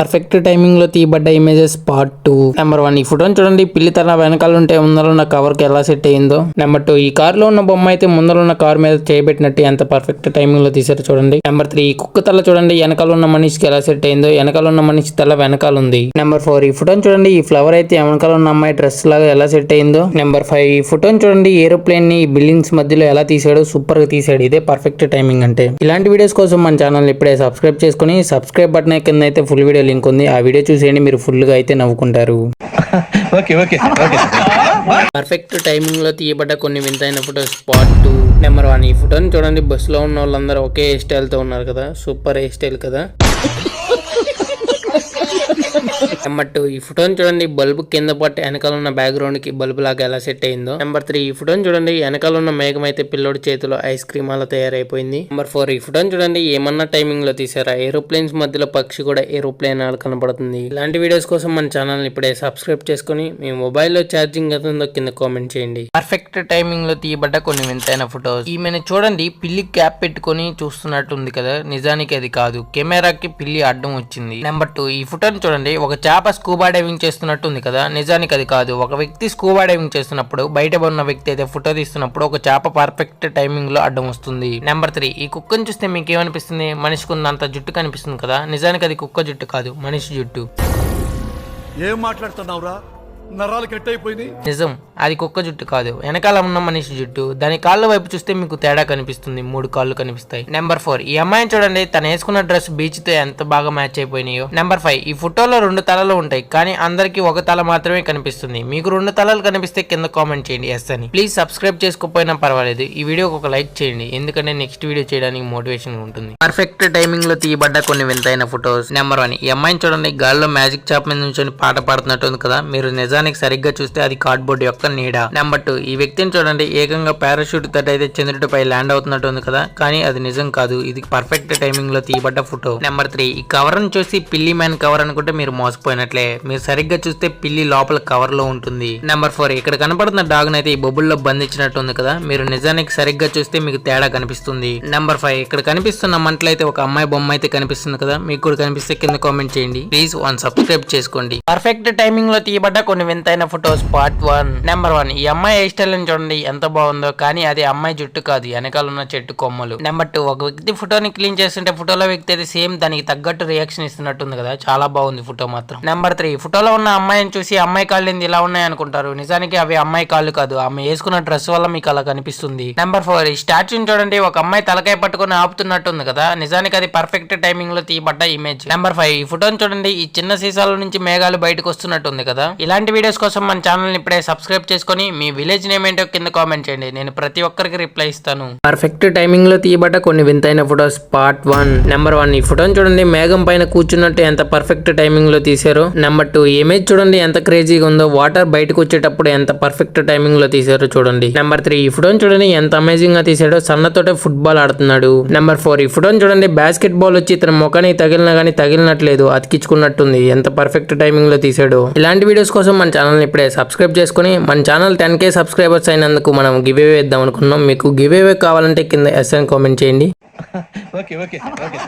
Perfect టైమింగ్లో తీయబడ్డ images part two number one ఈ ఫోటోని చూడండి. పిల్లి తన వెనకాల ఉంటే ముందరున్న కవర్కి ఎలా సెట్ అయిందో. నెంబర్ టూ ఈ కార్లో ఉన్న బొమ్మ అయితే ముందరున్న కార్ మీద చేయబెట్టినట్టు ఎంత పర్ఫెక్ట్ టైమింగ్లో తీసారు చూడండి. నెంబర్ త్రీ ఈ కుక్క తల చూడండి. వెనకాల ఉన్న మనిషికి ఎలా సెట్ అయిందో. వెనకాల ఉన్న మనిషి తల వెనకాల ఉంది. నెంబర్ ఫోర్ ఈ ఫోటోని చూడండి. ఈ ఫ్లవర్ అయితే వెనకాల ఉన్న అమ్మాయి డ్రెస్ లాగా ఎలా సెట్ అయిందో. నెంబర్ ఫైవ్ ఈ ఫోటోని చూడండి. ఏరోప్లేన్ని బిల్డింగ్స్ మధ్యలో ఎలా తీసాడో సూపర్గా తీసాడు ఇదే పర్ఫెక్ట్ టైమింగ్ అంటే. ఇలాంటి వీడియోస్ కోసం మన ఛానల్ ఇప్పుడే సబ్స్క్రైబ్ చేసుకుని సబ్స్క్రైబ్ బటన్ కింద అయితే ఫుల్ వీడియో లింక్ ఉంది ఆ వీడియో చూసేయండి మీరు ఫుల్గా అయితే నవ్వుకుంటారు. Okay okay okay. పర్ఫెక్ట్ టైమింగ్లో తీయబడ్డ కొన్ని వింతైన photos. Part two number one ఈ ఫోటోని చూడండి బస్సులో ఉన్న వాళ్ళందరూ ఒకే హెయిర్ స్టైల్తో ఉన్నారు కదా. సూపర్ హెయిర్ స్టైల్ కదా. నెంబర్ టూ uh, ఈ ఫోటోని చూడండి బల్బు కింద పట్టి వెనకాల ఉన్న బ్యాక్గ్రౌండ్కి బల్బు లాగా ఎలా సెట్ అయిందో. నెంబర్ త్రీ ఈ ఫోటోని చూడండి వెనకాల ఉన్న మేఘం అయితే పిల్లోడి చేతిలో ఐస్ క్రీమ్ అలా తయారైపోయింది. నెంబర్ ఫోర్ ఈ ఫోటోని చూడండి ఏమన్నా టైమింగ్లో తీసారా? ఏరోప్లేన్స్ మధ్యలో పక్షి కూడా ఏరోప్లేన్ అలా కనబడుతుంది. ఇలాంటి వీడియోస్ కోసం మన ఛానల్ ఇప్పుడే సబ్స్క్రైబ్ చేసుకుని మీ మొబైల్లో ఛార్జింగ్ అవుతుందో ఉందో కింద కామెంట్ చేయండి. పర్ఫెక్ట్ టైమింగ్లో తీయబడ్డ కొన్ని వింతైన ఫోటోస్ ఈమెను చూడండి పిల్లి క్యాప్ పెట్టుకొని చూస్తున్నట్టు ఉంది కదా. నిజానికి అది కాదు. కెమెరాకి పిల్లి అడ్డం వచ్చింది. నెంబర్ టూ ఈ ఫోటోని చూడండి ఒక చేప స్కూబా డైవింగ్ చేస్తున్నట్టు ఉంది కదా? నిజానికి అది కాదు. ఒక వ్యక్తి స్కూబా డైవింగ్ చేస్తున్నప్పుడు బయట ఉన్న వ్యక్తి అయితే ఫోటో తీస్తున్నప్పుడు ఒక చేప పర్ఫెక్ట్ టైమింగ్లో అడ్డం వస్తుంది. నెంబర్ త్రీ ఈ కుక్కను చూస్తే మీకు ఏమనిపిస్తుంది మనిషికి ఉన్నంత జుట్టు కనిపిస్తుంది కదా? నిజానికి అది కుక్క జుట్టు కాదు మనిషి జుట్టు. ఏం మాట్లాడుతున్నావురా? నరాలు కట్టయిపోయినాయి. నిజం అది కుక్క జుట్టు కాదు. వెనకాల ఉన్న మనిషి జుట్టు. దాని కాళ్ళ వైపు చూస్తే మీకు తేడా కనిపిస్తుంది. మూడు కాళ్ళు కనిపిస్తాయి. నెంబర్ ఫోర్ ఈ అమ్మాయిని చూడండి తను వేసుకున్న డ్రెస్ బీచ్తో ఎంత బాగా మ్యాచ్ అయిపోయినాయో. నెంబర్ ఫైవ్ ఈ ఫోటోలో రెండు తలలు ఉంటాయి కానీ అందరికి ఒక తల మాత్రమే కనిపిస్తుంది. మీకు రెండు తలలు కనిపిస్తే కింద కామెంట్ చేయండి ఎస్ అని. ప్లీజ్ సబ్స్క్రైబ్ చేసుకోకపోయినా పర్వాలేదు. ఈ వీడియోకి ఒక లైక్ చేయండి. ఎందుకంటే నెక్స్ట్ వీడియో చేయడానికి మోటివేషన్ ఉంటుంది. పర్ఫెక్ట్ టైమింగ్లో తీయబడ్డ కొన్ని వింతైన ఫోటోస్ నెంబర్ వన్ ఈ అమ్మాయిని చూడండి గాల్లో మ్యాజిక్ చాప్ మీద నుంచి పాట పాడుతున్నట్టు ఉంది కదా. మీరు నిజానికి సరిగ్గా చూస్తే అది కార్డ్బోర్డ్ యొక్క నీడ. నెంబర్ టూ ఈ వ్యక్తిని చూడండి ఏకంగా పారాషూట్ తట అయితే చంద్రుడిపై ల్యాండ్ అవుతున్నట్టు ఉంది కదా? కానీ అది నిజం కాదు. ఇది పర్ఫెక్ట్ టైమింగ్లో తీయబడ్డ ఫోటో నెంబర్ త్రీ ఈ కవర్ని చూసి పిల్లి మ్యాన్ కవర్ అనుకుంటే మీరు మోసపోయినట్లే. మీరు సరిగ్గా చూస్తే పిల్లి లోపల కవర్లో ఉంటుంది. నెంబర్ ఫోర్ ఇక్కడ కనపడుతున్న డాగ్ అయితే ఈ బొబ్బుల్లో బంధించినట్టు ఉంది కదా? మీరు నిజానికి సరిగ్గా చూస్తే మీకు తేడా కనిపిస్తుంది. నెంబర్ ఫైవ్ ఇక్కడ కనిపిస్తున్న మంటలైతే ఒక అమ్మాయి బొమ్మ అయితే కనిపిస్తుంది కదా? మీకు కూడా కనిపిస్తే కింద కామెంట్ చేయండి. ప్లీజ్ వన్ సబ్స్క్రైబ్ చేసుకోండి. పర్ఫెక్ట్ టైమింగ్లో తీయబడ్డ కొన్ని వింతైన photos part one. Number one ఈ అమ్మాయి హెయిర్ స్టైల్ని చూడండి ఎంత బాగుందో. కానీ అది అమ్మాయి జుట్టు కాదు వెనకాల ఉన్న చెట్టు కొమ్మలు. నెంబర్ టూ ఒక వ్యక్తి ఫోటోని క్లీన్ చేస్తుంటే ఫోటోలో వ్యక్తి అయితే సేమ్ దానికి తగ్గట్టు రియాక్షన్ ఇస్తున్నట్టుంది కదా. చాలా బాగుంది ఫోటో మాత్రం. నెంబర్ త్రీ ఫోటోలో ఉన్న అమ్మాయిని చూసి అమ్మాయి కాళ్ళు ఇలా ఉన్నాయి అనుకుంటారు. నిజానికి అవి అమ్మాయి కాళ్ళు కాదు ఆమె వేసుకున్న డ్రెస్ వల్ల మీకు అలా కనిపిస్తుంది. నెంబర్ ఫోర్ ఈ స్టాచ్యూని చూడండి ఒక అమ్మాయి తలకాయ పట్టుకొని ఆపుతున్నట్టుంది కదా. నిజానికి అది పర్ఫెక్ట్ టైమింగ్లో తీయబడ్డ ఇమేజ్ నెంబర్ ఫైవ్ ఈ ఫోటోని చూడండి ఈ చిన్న సీసాల నుంచి మేఘాలు బయటకు వస్తున్నట్టుంది కదా. ఇలాంటివి వీడియోస్ కోసం మన ఛానల్ ఇప్పుడే సబ్స్క్రైబ్ చేసుకొని మీ విలేజ్ నేమ్ ఏంటో కింద కామెంట్ చేయండి. నేను ప్రతి ఒక్కరికి రిప్లై ఇస్తాను. పర్ఫెక్ట్ టైమింగ్లో తీయబడ్డ కొన్ని వింతైన photos. Part one number one ఈ ఫోటోని చూడండి. మేఘం పైన కూర్చున్నట్టు ఎంత పర్ఫెక్ట్ టైమింగ్లో తీసారో నెంబర్ టూ ఇమేజ్ చూడండి. ఎంత క్రేజీగా ఉందో. వాటర్ బయటకు వచ్చేటప్పుడు ఎంత పర్ఫెక్ట్ టైమింగ్లో తీసారో చూడండి. నెంబర్ త్రీ ఈ ఫోటోని చూడండి. ఎంత అమేజింగ్గా తీసాడో సన్నతోటే ఫుట్బాల్ ఆడుతున్నాడు. నెంబర్ ఫోర్ ఈ ఫోటోని చూడండి. బాస్కెట్ బాల్ వచ్చి ఇతని ముఖానికి తగిలినా గానీ తగిలినట్లేదు. అతికించుకున్నట్టుంది. ఎంత పర్ఫెక్ట్ టైమింగ్లో తీసాడో ఇలాంటి వీడియోస్ కోసం మన ఛానల్ ఇప్పుడే సబ్స్క్రైబ్ చేసుకుని మన ఛానల్ టెన్ కే సబ్స్క్రైబర్స్ అయినందుకు మనం గివ్ అవే ఇద్దాం అనుకున్నాం. మీకు గివ్ అవే కావాలంటే కింద ఎస్ఎన్ కామెంట్ చేయండి. Okay okay okay.